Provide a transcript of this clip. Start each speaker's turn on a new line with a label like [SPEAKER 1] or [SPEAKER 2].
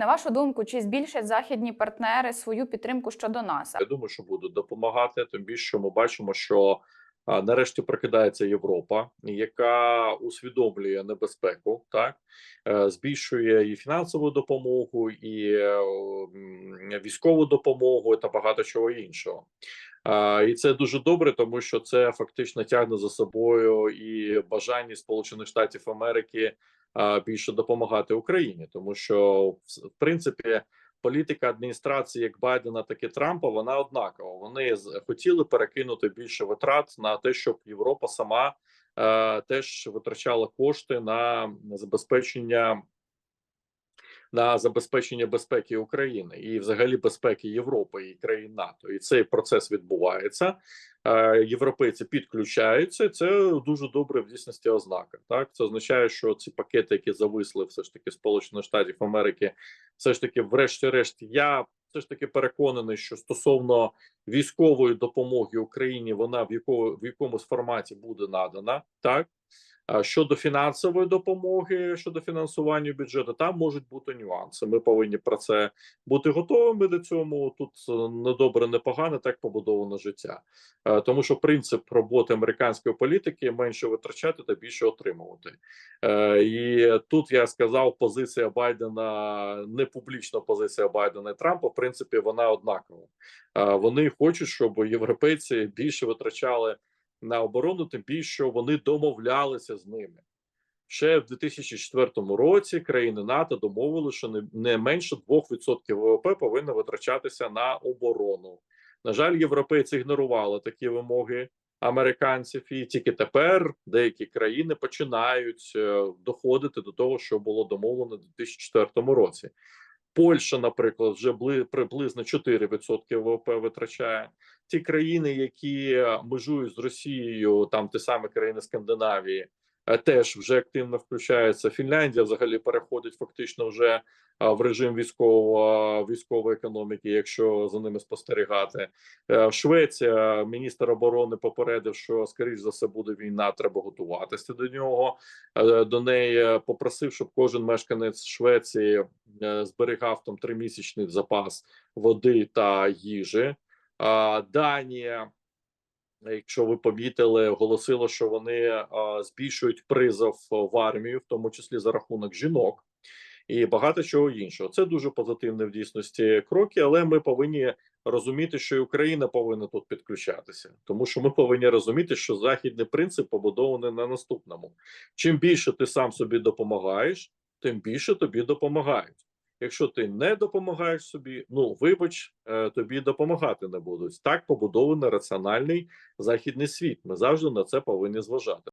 [SPEAKER 1] На вашу думку, чи збільшать західні партнери свою підтримку щодо нас?
[SPEAKER 2] Я думаю, що будуть допомагати. Тим більше ми бачимо, що нарешті прокидається Європа, яка усвідомлює небезпеку, так Е, збільшує і фінансову допомогу, і е, військову допомогу та багато чого іншого. І це дуже добре, тому що це фактично тягне за собою і бажання Сполучених Штатів Америки більше допомагати Україні, тому що в принципі політика адміністрації як Байдена, так і Трампа вона однакова. Вони хотіли перекинути більше витрат на те, щоб Європа сама е, теж витрачала кошти на забезпечення. На забезпечення безпеки України і, взагалі, безпеки Європи і країн НАТО, і цей процес відбувається. Е, Європейці підключаються. Це дуже добре в дійсності ознака. Так це означає, що ці пакети, які зависли, все ж таки Сполучених Штатів Америки, все ж таки, врешті-решт, я все ж таки переконаний, що стосовно військової допомоги Україні, вона в якому в якомусь форматі буде надана так. Щодо фінансової допомоги, щодо фінансування бюджету, там можуть бути нюанси. Ми повинні про це бути готовими до цьому. Тут е, не добре, не погано, так побудовано життя. Е, Тому що принцип роботи американської політики менше витрачати та більше отримувати. Е, І тут я сказав, позиція Байдена, не публічна позиція Байдена і Трампа. В принципі, вона однакова. Вони хочуть, щоб європейці більше витрачали на оборону, тим більше що вони домовлялися з ними. Ще в 2004 році країни НАТО домовили, що не, менше 2% ВВП повинно витрачатися на оборону. На жаль, європейці ігнорували такі вимоги американців, і тільки тепер деякі країни починають е, доходити до того, що було домовлено в 2004 році. Польща, наприклад, вже бли, приблизно 4% ВВП витрачає. Ті країни, які межують з Росією, там ті самі країни Скандинавії, теж вже активно включаються. Фінляндія взагалі переходить фактично вже е, в режим військового військової економіки, якщо за ними спостерігати. Е, Швеція, міністр оборони попередив, що скоріш за все буде війна. Треба готуватися до нього. Е, До неї е, попросив, щоб кожен мешканець Швеції е, зберігав там тримісячний запас води та їжі. Данія, якщо ви помітили, оголосила, що вони збільшують призов в армію, в тому числі за рахунок жінок. І багато чого іншого. Це дуже позитивні в дійсності кроки, але ми повинні розуміти, що і Україна повинна тут підключатися, тому що ми повинні розуміти, що західний принцип побудований на наступному: чим більше ти сам собі допомагаєш, тим більше тобі допомагають. Якщо ти не допомагаєш собі, ну вибач, е, тобі допомагати не будуть. Так побудований раціональний західний світ. Ми завжди на це повинні зважати.